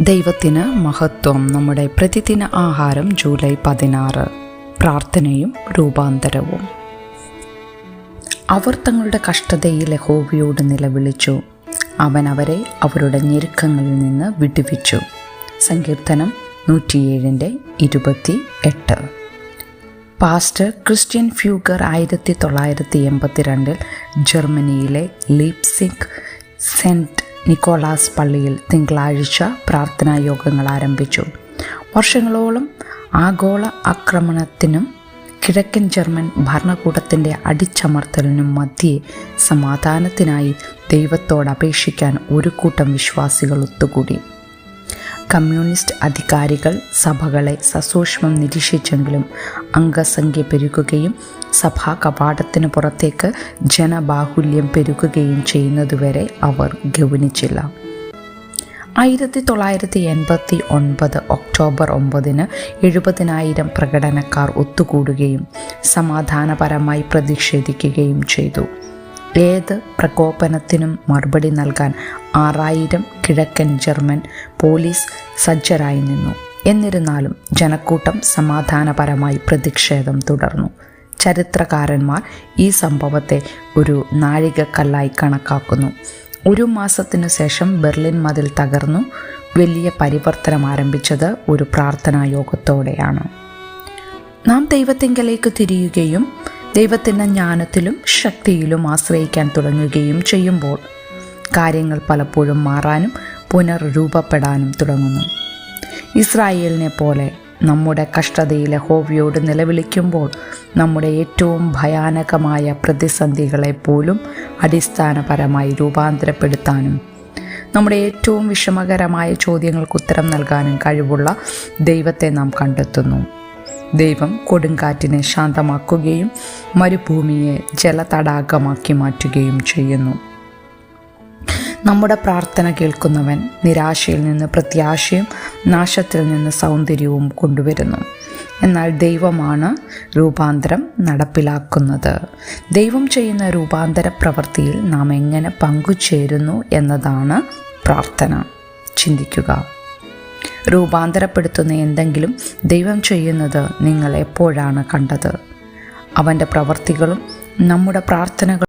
ദൈവത്തിന് മഹത്വം. നമ്മുടെ പ്രതിദിന ആഹാരം ജൂലൈ പതിനാറ്. പ്രാർത്ഥനയും രൂപാന്തരവും. അവർ തങ്ങളുടെ കഷ്ടതയിൽ ഹോബിയോട് നിലവിളിച്ചു. അവൻ അവരെ അവരുടെ ഞെരുക്കങ്ങളിൽ നിന്ന് വിടുവിച്ചു. സങ്കീർത്തനം നൂറ്റിയേഴിന്റെ ഇരുപത്തി എട്ട് പാസ്റ്റർ ക്രിസ്ത്യൻ ഫ്യൂഗർ ആയിരത്തി തൊള്ളായിരത്തി എൺപത്തിരണ്ടിൽ ജർമ്മനിയിലെ ലീപ്സിക് സെന്റ് നിക്കോളാസ് പള്ളിയിൽ തിങ്കളാഴ്ച പ്രാർത്ഥനാ യോഗങ്ങൾ ആരംഭിച്ചു. വർഷങ്ങളോളം ആഗോള ആക്രമണത്തിനും കിഴക്കൻ ജർമ്മൻ ഭരണകൂടത്തിന്റെ അടിച്ചമർത്തലിനും മധ്യേ സമാധാനത്തിനായി ദൈവത്തോട് അപേക്ഷിക്കാൻ ഒരു കൂട്ടം വിശ്വാസികൾ ഒത്തുകൂടി. കമ്മ്യൂണിസ്റ്റ് അധികാരികൾ സഭകളെ സസൂക്ഷ്മം നിരീക്ഷിച്ചെങ്കിലും അംഗസംഖ്യ പെരുകുകയും സഭാ കവാടത്തിന് പുറത്തേക്ക് ജനബാഹുല്യം പെരുകുകയും ചെയ്യുന്നതുവരെ അവർ ഗൗനിച്ചില്ല. ആയിരത്തി തൊള്ളായിരത്തി എൺപത്തി ഒൻപത് ഒക്ടോബർ ഒമ്പതിന് എഴുപതിനായിരം പ്രകടനക്കാർ ഒത്തുകൂടുകയും സമാധാനപരമായി പ്രതിഷേധിക്കുകയും ചെയ്തു. ഏത് പ്രകോപനത്തിനും മറുപടി നൽകാൻ ആറായിരം കിഴക്കൻ ജർമ്മൻ പോലീസ് സജ്ജരായി നിന്നു. എന്നിരുന്നാലും ജനക്കൂട്ടം സമാധാനപരമായി പ്രതിഷേധം തുടർന്നു. ചരിത്രകാരന്മാർ ഈ സംഭവത്തെ ഒരു നാഴികക്കല്ലായി കണക്കാക്കുന്നു. ഒരു മാസത്തിനു ശേഷം ബെർലിൻ മതിൽ തകർന്നു. വലിയ പരിവർത്തനം ആരംഭിച്ചത് ഒരു പ്രാർത്ഥനാ യോഗത്തോടെയാണ്. നാം ദൈവത്തിങ്കലേക്ക് തിരിയുകയും ദൈവത്തിന്റെ ജ്ഞാനത്തിലും ശക്തിയിലും ആശ്രയിക്കാൻ തുടങ്ങുകയും ചെയ്യുമ്പോൾ കാര്യങ്ങൾ പലപ്പോഴും മാറാനും പുനർരൂപപ്പെടാനും തുടങ്ങുന്നു. ഇസ്രായേലിനെ പോലെ നമ്മുടെ കഷ്ടതയിലെ ഹോവിയോട് നിലവിളിക്കുമ്പോൾ നമ്മുടെ ഏറ്റവും ഭയാനകമായ പ്രതിസന്ധികളെ പോലും അടിസ്ഥാനപരമായി രൂപാന്തരപ്പെടുത്താനും നമ്മുടെ ഏറ്റവും വിഷമകരമായ ചോദ്യങ്ങൾക്ക് ഉത്തരം നൽകാനും കഴിവുള്ള ദൈവത്തെ നാം കണ്ടെത്തുന്നു. ദൈവം കൊടുങ്കാറ്റിനെ ശാന്തമാക്കുകയും മരുഭൂമിയെ ജലതടാകമാക്കി മാറ്റുകയും ചെയ്യുന്നു. നമ്മുടെ പ്രാർത്ഥന കേൾക്കുന്നവൻ നിരാശയിൽ നിന്ന് പ്രത്യാശയും നാശത്തിൽ നിന്ന് സൗന്ദര്യവും കൊണ്ടുവരുന്നു. എന്നാൽ ദൈവമാണ് രൂപാന്തരം നടപ്പിലാക്കുന്നത്. ദൈവം ചെയ്യുന്ന രൂപാന്തര പ്രവൃത്തിയിൽ നാം എങ്ങനെ പങ്കുചേരുന്നു എന്നതാണ് പ്രാർത്ഥന. ചിന്തിക്കുക. രൂപാന്തരപ്പെടുത്തുന്ന എന്തെങ്കിലും ദൈവം ചെയ്യുന്നത് നിങ്ങൾ എപ്പോഴാണ് കണ്ടത്? അവന്റെ പ്രവർത്തികളും നമ്മുടെ പ്രാർത്ഥനകൾ